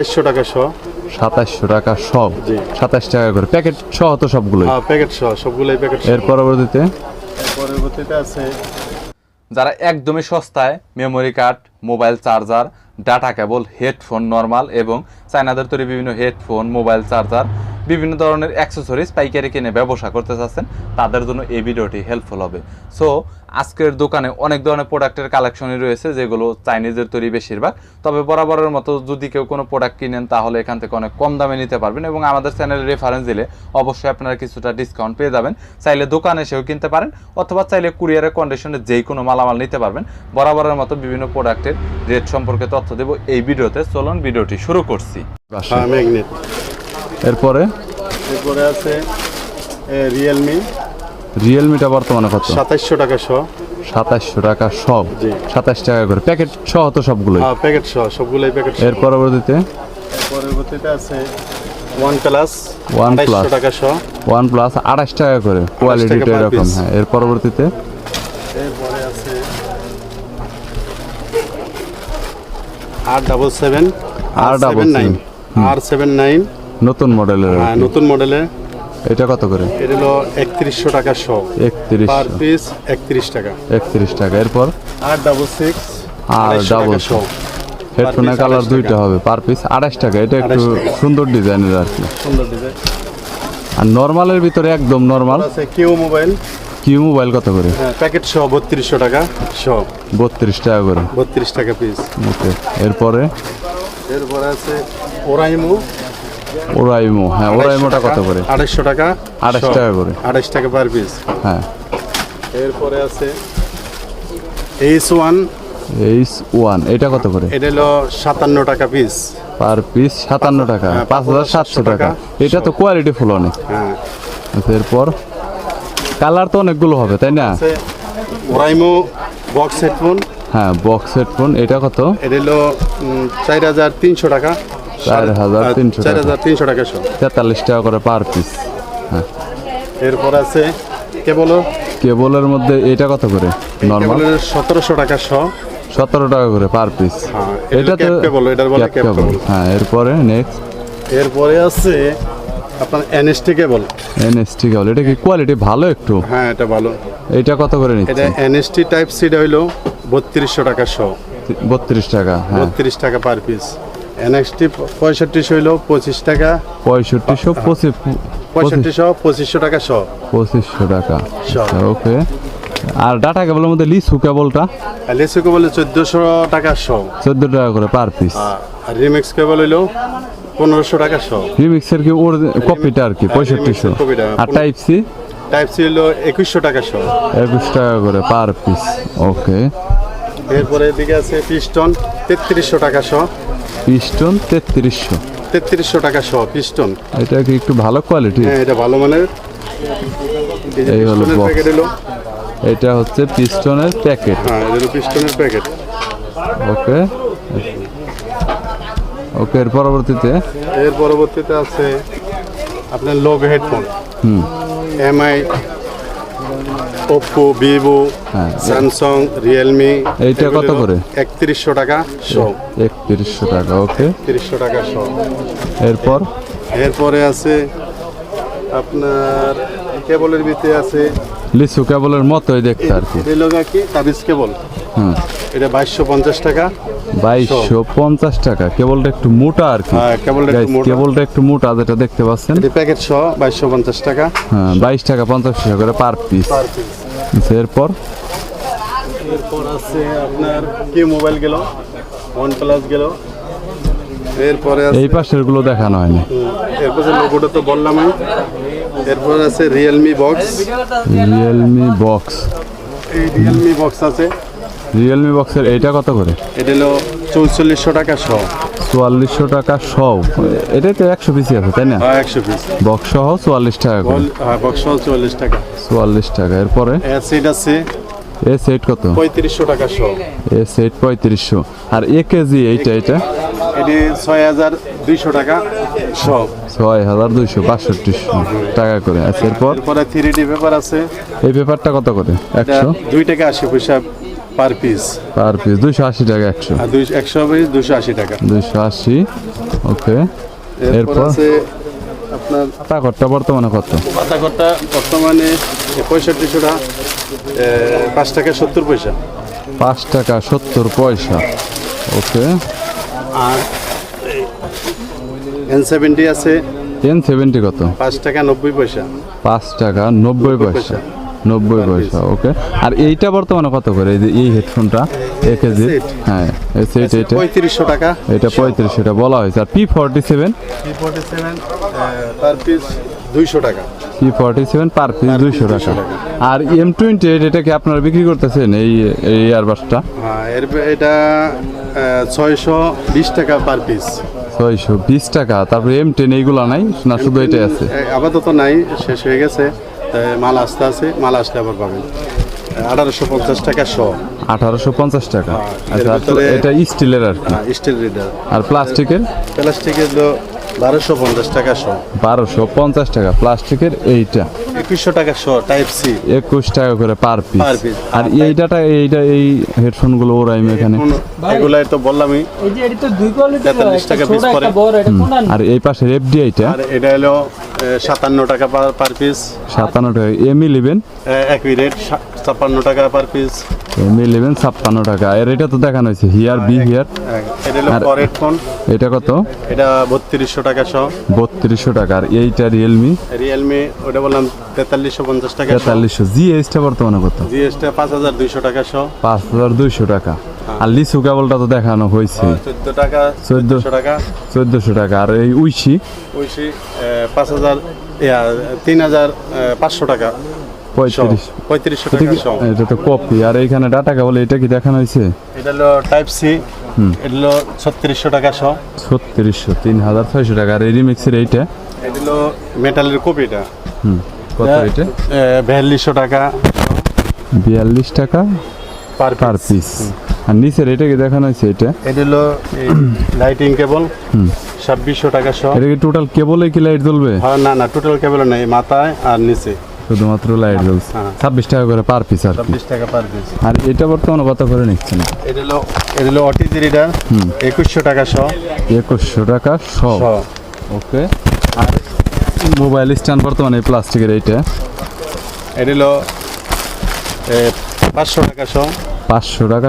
একশো টাকা শ। সাতাশশো টাকা সব। সাতাশ টাকা করে। প্যাকেট সহ তো সবগুলোই? হ্যাঁ প্যাকেট সহ সবগুলোই প্যাকেট এর পরবর্তীতে? পরবর্তীতে আছে যারা একদমই সস্তায় memory card mobile charger data cable headphone normal এবং চায়নাদের তৈরি বিভিন্ন হেডফোন মোবাইল চার্জার বিভিন্ন ধরনের অ্যাক্সেসরিজ পাইকারি কিনে ব্যবসা করতে চাচ্ছেন তাদের জন্য এই ভিডিওটি হেল্পফুল হবে। সো আজকের দোকানে অনেক ধরনের প্রোডাক্টের কালেকশনই রয়েছে যেগুলো চাইনিজের তৈরি বেশিরভাগ। তবে বরাবরের মতো যদি কেউ কোনো প্রোডাক্ট কিনেন তাহলে এখান থেকে অনেক কম দামে নিতে পারবেন এবং আমাদের চ্যানেলে রেফারেন্স দিলে অবশ্যই আপনারা কিছুটা ডিসকাউন্ট পেয়ে যাবেন। চাইলে দোকানে এসেও কিনতে পারেন অথবা চাইলে কুরিয়ারের কন্ডিশনে যেই কোনো মালামাল নিতে পারবেন। বরাবরের মতো বিভিন্ন প্রোডাক্টের রেট সম্পর্কে তথ্য দেব এই ভিডিওতে। চলুন ভিডিওটি শুরু করছি। ম্যাগনেট এরপরে? এরপরে আছে রিয়েলমি রিয়েলমিটা বর্তমানে কত? সাতাইশশো টাকা শ। সাতাশশো টাকা সব। সাতাশ টাকা করে। প্যাকেট সহ তো সবগুলোই? হ্যাঁ প্যাকেট শ সবগুলোই প্যাকেট এর পরবর্তীতে? পরবর্তীতে আছে ওয়ান প্লাস OnePlus। টাকা শ। ওয়ান প্লাস আঠাশ টাকা করে কোয়ালিটিটা এরকম হ্যাঁ এর পরবর্তীতে? এরপরে আছে আর ডাবল সেভেন আর ডাবল নাইন আর সেভেন নাইন নতুন মডেলের হ্যাঁ নতুন মডেলের। এটা কত করে? এটা হলো একত্রিশশো টাকা শ একত্রিশ পার পিস একত্রিশ টাকা। একত্রিশ টাকা। এরপর? আর ডাবল সিক্স আর ডাবল শ হেডফোনের কালার দুইটা হবে পার পিস আড়াইশ টাকা। এটা একটু সুন্দর ডিজাইনের আর কি। সুন্দর ডিজাইন আর নর্মালের ভিতরে একদম নর্মাল। আছে কিউ মোবাইল কিউ মোবাইল কত করে? হ্যাঁ প্যাকেট সহ বত্রিশশো টাকা সহ বত্রিশ টাকা করে। বত্রিশ টাকা পিস ওকে এরপরে? এরপরে আছে ওরাইমো ওরাইমো হ্যাঁ ওরাইমোটা কত করে? আড়াইশো টাকা? 28 টাকা করে। আড়াইশ টাকা পার পিস হ্যাঁ। এরপরে আছে এইচ ওয়ান এইচ ওয়ান এটা কত করে? এটা হলো সাতান্ন টাকা পিস পার পিস সাতান্ন টাকা হ্যাঁ, পাঁচ হাজার সাতশো টাকা। এটা তো কোয়ালিটি ফুল অনেক। হ্যাঁ। এরপর কালার তো অনেকগুলো হবে তাই না? ওরাইমো বক্স হেডফোন হ্যাঁ বক্স হেডফোন এটা কত? এটা হলো চার হাজার তিনশো টাকা। 4,300 চার হাজার তিনশো টাকা সহ তেতাল্লিশ টাকা করে পার পিস হ্যাঁ। এরপর আছে কেবল কেবলের মধ্যে এটা কত করে? নর্মাল সতেরোশো টাকা সহ সতেরো টাকা করে পার পিস হ্যাঁ, এটা cable। হ্যাঁ এরপরে নেক্সট এরপরে আছে আপনার এনএসটি কেবল এনএসটি কেবল এটা কি কোয়ালিটি ভালো একটু? হ্যাঁ এটা ভালো। এটা কত করে এটা এনএসটি টাইপ সিটা হইল বত্রিশশো টাকা সহ বত্রিশ টাকা হ্যাঁ। বত্রিশ টাকা পার পিস এনএক্সটি পঁয়ষট্টিশো হইল পঁচিশ টাকা। পঁয়ষট্টিশো পঁচিশ পঁয়ষট্টিশো পঁচিশশো টাকা সহ পঁচিশশো টাকা। সব। ওকে। আর ডাটা কেবলের মধ্যে লিসু কেবলটা? লেসু কেবল চোদ্দোশো টাকা সহ চোদ্দ টাকা করে পার পিস আর রিমিক্স কেবল হইল পনেরোশো টাকা সহ রিমিক্সের কি ওর কপিটা আর কি পঁয়ষট্টিশো। copy টা, আর টাইপ সি টাইপ সি হইল একুশশো টাকা সহ একুশ টাকা করে পার পিস ওকে। এরপরে এদিকে আছে পিস্টন তেত্রিশশো টাকা সহ পিস্টন তেত্রিশশো। তেত্রিশশো টাকা সহ পিস্টন। এটা কি একটু ভালো কোয়ালিটি হ্যাঁ এটা ভালো মানের। এই হলো প্যাকেট হলো এটা হচ্ছে পিস্টনের প্যাকেট হ্যাঁ এটা হলো পিস্টনের প্যাকেট ওকে। ওকে এর পরবর্তীতে? এর পরবর্তীতে আছে আপনার লোগ হেডফোন হুম। Mi Oppo Vivo. Samsung Realme এইটা কত করে? একত্রিশশো টাকা শো একত্রিশশো টাকা ওকে তিরিশশো টাকা শো এরপর এরপরে আছে আপনার কেবলের ভিতরে আছে লিচু কেবলের মতোই দেখতে আর কি। রেলগা কি? তাবিজ কেবল? হুম। এটা বাইশশো পঞ্চাশ টাকা। বাইশশো পঞ্চাশ টাকা। কেবলটা একটু মোটা আর কি। হ্যাঁ, কেবলটা একটু মোটা। যেটা দেখতে পাচ্ছেন। প্যাকেট সহ বাইশশো পঞ্চাশ টাকা। হ্যাঁ বাইশ টাকা পঞ্চাশ টাকা করে পার পিস এরপর? এরপর আছে আপনার কি মোবাইল গেল? ওয়ান প্লাস গেল। এরপরে এই পাশেরগুলো দেখানো হয়নি। এরপর লোগোটা তো বললাম আমি এরপর আছে রিয়েলমি বক্স রিয়েলমি বক্স এই রিয়েলমি বক্স আছে। রিয়েলমি বক্সের এইটা কত করে? এটা হলো চৌচল্লিশশো টাকা সহ। চুয়াল্লিশশো টাকা সব এটাই তো একশো পিসি আছে তাই না? হ্যাঁ একশো পিস বক্স সহ চুয়াল্লিশ টাকা হ্যাঁ বক্স সহ চুয়াল্লিশ টাকা। চুয়াল্লিশ টাকা। এরপরে? অ্যাসিড আছে এ সেট কত? পঁয়ত্রিশশো টাকা সহ। এ সেট পঁয়ত্রিশশো। আর এ কেজি এইটা এটা এটি ছয় হাজার দুইশো টাকা সহ ছয় হাজার দুইশো বাষট্টিশো টাকা করে। আচ্ছা এরপর? এরপরে থ্রি ডি পেপার আছে। এই পেপারটা কত করে? একশো? দুই টাকা আশি পয়সা পার পিস পার পিস দুইশো আশি টাকা একশো। একশো পিস দুশো আশি টাকা। দুইশো আশি ওকে। এরপর আছে আপনার তাকরটা বর্তমানে কত? পাতাকরটা বর্তমানে পঁয়ষট্টিশো টাকা। পাঁচ টাকা সত্তর পয়সা। পাঁচ টাকা সত্তর পয়সা ওকে। আর এন সেভেন্টি আছে। টেন সেভেন্টি কত? পাঁচ টাকা নব্বই পয়সা। পাঁচ টাকা নব্বই পয়সা। নব্বই পয়সা ওকে আর এইটা বর্তমানে কত করে? এই যে এই হেডফোনটা এক কেজি। হ্যাঁ এই সেট এটা পঁয়ত্রিশশো টাকা। এটা পঁয়ত্রিশ এটা বলা হয়েছে। আর P forty seven three forty seven per piece দুইশো টাকা। P forty seven per piece দুইশো টাকা। আর এম টোয়েন্টি এইট এটা কি আপনারা বিক্রি করতেছেন এই এই ইয়ারবাসটা হ্যাঁ এটা ছয়শো বিশ টাকা পার পিস ছয়শো বিশ টাকা। তারপরে এম টেন এইগুলা নাই না শুধু এটাই আছে। আপাতত নাই শেষ হয়ে গেছে। মাল আসতে আছে মাল আসলে আবার পাবেন। আঠারোশো পঞ্চাশ টাকা শ। আঠারোশো পঞ্চাশ টাকা। এর আচ্ছা এটা স্টিলের আর কি। স্টিল রিডার আর প্লাস্টিকের প্লাস্টিকের বারোশো পঞ্চাশ টাকা শ। বারোশো পঞ্চাশ টাকা প্লাস্টিকের এইটা। একুশশো টাকা শ টাইপ সি একুশ টাকা করে পার পিস। আর এইটাটা এইটা এই হেডফোনগুলো ওরাইম এখানে এগুলাই তো বললামই। এই যে এটা তো দুই কোয়ালিটির 43 টাকা এটা কোনটা আর এই পাশের এফডিআইটা আর এটা হলো সাতান্ন টাকা পার পিস সাতান্ন টাকা। এম ইলেভেন একই রেট ছাপ্পান্ন টাকা পার পিস এম ইলেভেন ছাপ্পান্ন টাকা। আর এটা তো দেখানো হয়েছে হিয়ার বি হিয়ার এটা হলো আর- হেডফোন এটা কত? এটা বত্রিশশো টাকা শ বত্রিশশো টাকা আর এইটা রিয়েলমি রিয়েলমি ওটা বললাম তেতাল্লিশশো পঞ্চাশ টাকা তেতাল্লিশশো। জিএসটা বর্তমানে কত? জিএসটা পাঁচ হাজার দুইশো টাকা শ পাঁচ হাজার দুইশো টাকা। আর লিচু কেবলটা তো দেখানো হয়েছে। চোদ্দ টাকা চোদ্দ চোদ্দশো টাকা। চোদ্দশো টাকা। আর এই উইশি? ঐশী পাঁচ হাজার তিন হাজার পাঁচশো টাকা। পঁয়ত্রিশ। পঁয়ত্রিশশো টাকা কি? এটা তো কপি আর এইখানে ডাটা কেবল এটা কি দেখানো হয়েছে? এটা হলো টাইপ সি এটা হলো ছত্রিশশো টাকা শ। ছত্রিশশো তিন হাজার ছয়শো টাকা। আর এই রিমিক্সের এইটা? এটা হলো মেটালের কপিটা। হুম কত এটা বিয়াল্লিশশো টাকা। বিয়াল্লিশ টাকা পার পার পিস আর নিচের এটা কি দেখানো হয়েছে এটা এটা হলো লাইটিং কেবল ছাব্বিশশো টাকা শ। এটা কি টোটাল কেবলে কি লাইট জ্বলবে? হ্যাঁ না না টোটাল কেবল নেই মাথায় আর নিচে। শুধুমাত্র লাইট জ্বলছে হ্যাঁ। ছাব্বিশ টাকা করে পার পিস আর ছাব্বিশ টাকা পার পিস আর এটা বর্তমানে কত করে নিচ্ছেন। এটা হলো এটা হলো অটিজি রিডার একুশশো টাকা শ। একুশশো টাকা শ। ওকে। আর মোবাইল স্ট্যান্ড বর্তমানে প্লাস্টিকের এইটা। এটা হলো পাঁচশো টাকা শ। পাঁচশো টাকা